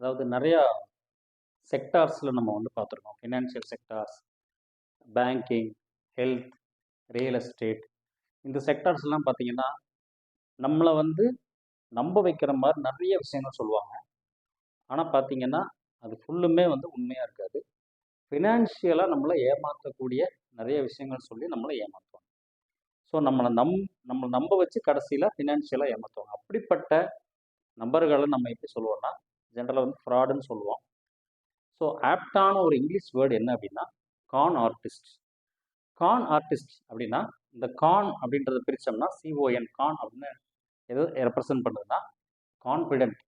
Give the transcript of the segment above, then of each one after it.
அதாவது நிறையா செக்டார்ஸில் நம்ம வந்து பார்த்துருக்கோம். Financial sectors banking health real estate இந்த செக்டார்ஸ்லாம் பார்த்தீங்கன்னா நம்மளை வந்து நம்ப வைக்கிற மாதிரி நிறைய விஷயங்கள் சொல்லுவாங்க. ஆனால் பார்த்தீங்கன்னா அது ஃபுல்லுமே வந்து உண்மையாக இருக்காது. ஃபினான்ஷியலாக நம்மளை ஏமாற்றக்கூடிய நிறைய விஷயங்கள் சொல்லி நம்மளை ஏமாற்றுவாங்க ஸோ நம்மளை நம் நம்மளை நம்ப வச்சு கடைசியில் ஃபினான்ஷியலாக ஏமாற்றுவாங்க அப்படிப்பட்ட நபர்களை நம்ம எப்படி சொல்லுவோம்னா ஜென்ரலாக வந்து ஃப்ராடுன்னு சொல்லுவோம் ஸோ ஆப்டான ஒரு இங்கிலீஷ் வேர்டு என்ன அப்படின்னா கான் ஆர்டிஸ்ட் கான் ஆர்டிஸ்ட் அப்படின்னா இந்த கான் அப்படின்றத பிரித்தோம்னா சிஓஎன் கான் அப்படின்னு எது ரெப்ரசன்ட் பண்ணுறதுன்னா கான்ஃபிடென்ட்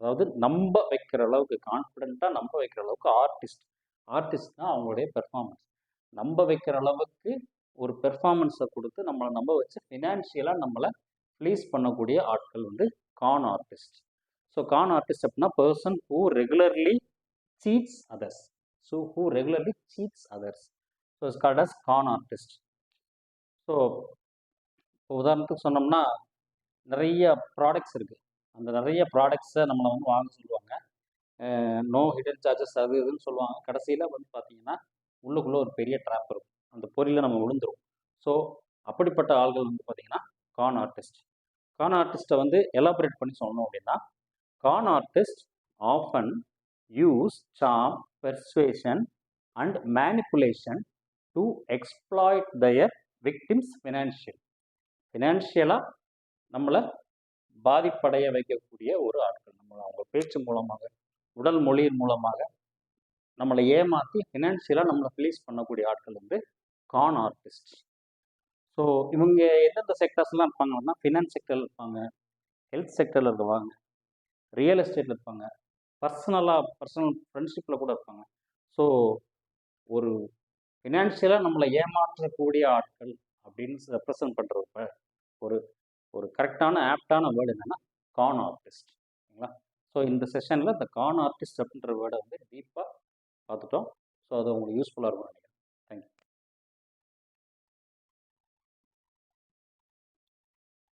அதாவது நம்ப வைக்கிற அளவுக்கு கான்ஃபிடென்ட்டாக நம்ப வைக்கிற அளவுக்கு ஆர்டிஸ்ட் ஆர்டிஸ்ட்னா அவங்களுடைய பெர்ஃபார்மன்ஸ் நம்ப வைக்கிற அளவுக்கு ஒரு பெர்ஃபார்மன்ஸை கொடுத்து நம்மளை நம்ப வச்சு ஃபினான்ஷியலாக நம்மளை ப்ளீஸ் பண்ணக்கூடிய ஆட்கள் வந்து con artist so con artist அப்படின்னா person who regularly cheats others so who regularly cheats others so is called as con artist so இப்போ உதாரணத்துக்கு சொன்னோம்னா நிறைய ப்ராடக்ட்ஸ் இருக்குது அந்த நிறைய ப்ராடக்ட்ஸை நம்மளை வந்து வாங்க சொல்லுவாங்க. நோ ஹிடன் சார்ஜஸ் அது இதுன்னு சொல்லுவாங்க. கடைசியில் வந்து பார்த்தீங்கன்னா உள்ளுக்குள்ளே ஒரு பெரிய ட்ராப் இருக்கும். அந்த பொறியில் நம்ம விழுந்துரும். ஸோ அப்படிப்பட்ட ஆள்கள் வந்து பார்த்தீங்கன்னா கான் ஆர்டிஸ்ட் கான் ஆர்டிஸ்ட்டை வந்து எலாபரேட் பண்ணி சொல்லணும் அப்படின்னா con artist often use some persuasion and manipulation to exploit their victims financial ஃபினான்ஷியலாக நம்மளை பாதிப்படைய வைக்கக்கூடிய ஒரு ஆட்கள். நம்ம அவங்க பேச்சு மூலமாக உடல் மொழியின் மூலமாக நம்மளை ஏமாற்றி ஃபினான்ஷியலாக நம்மளை ப்ளீஸ் பண்ணக்கூடிய ஆட்கள் வந்து கான் ஆர்டிஸ்ட் ஸோ இவங்க எந்தெந்த செக்டர்ஸ்லாம் இருப்பாங்கன்னா ஃபினான்ஸ் செக்டரில் இருப்பாங்க ஹெல்த் செக்டரில் இருப்பாங்க ரியல் எஸ்டேட்டில் இருப்பாங்க. பர்சனலாக பர்சனல் ஃப்ரெண்ட்ஷிப்பில் கூட இருப்பாங்க. ஸோ ஒரு ஃபினான்ஷியலாக நம்மளை ஏமாற்றக்கூடிய ஆட்கள் அப்படின்னு ரெப்ரசன்ட் பண்ணுறப்ப ஒரு ஒரு கரெக்டான ஆப்டான வேர்டு என்னென்னா கான் ஆர்டிஸ்ட் ஓகேங்களா ஸோ இந்த செஷனில் இந்த கான் ஆர்டிஸ்ட் அப்படின்ற வேர்டை வந்து டீப்பாக பார்த்துட்டோம். ஸோ அது உங்களுக்கு யூஸ்ஃபுல்லாக இருக்கும் நினைக்கிறேன்.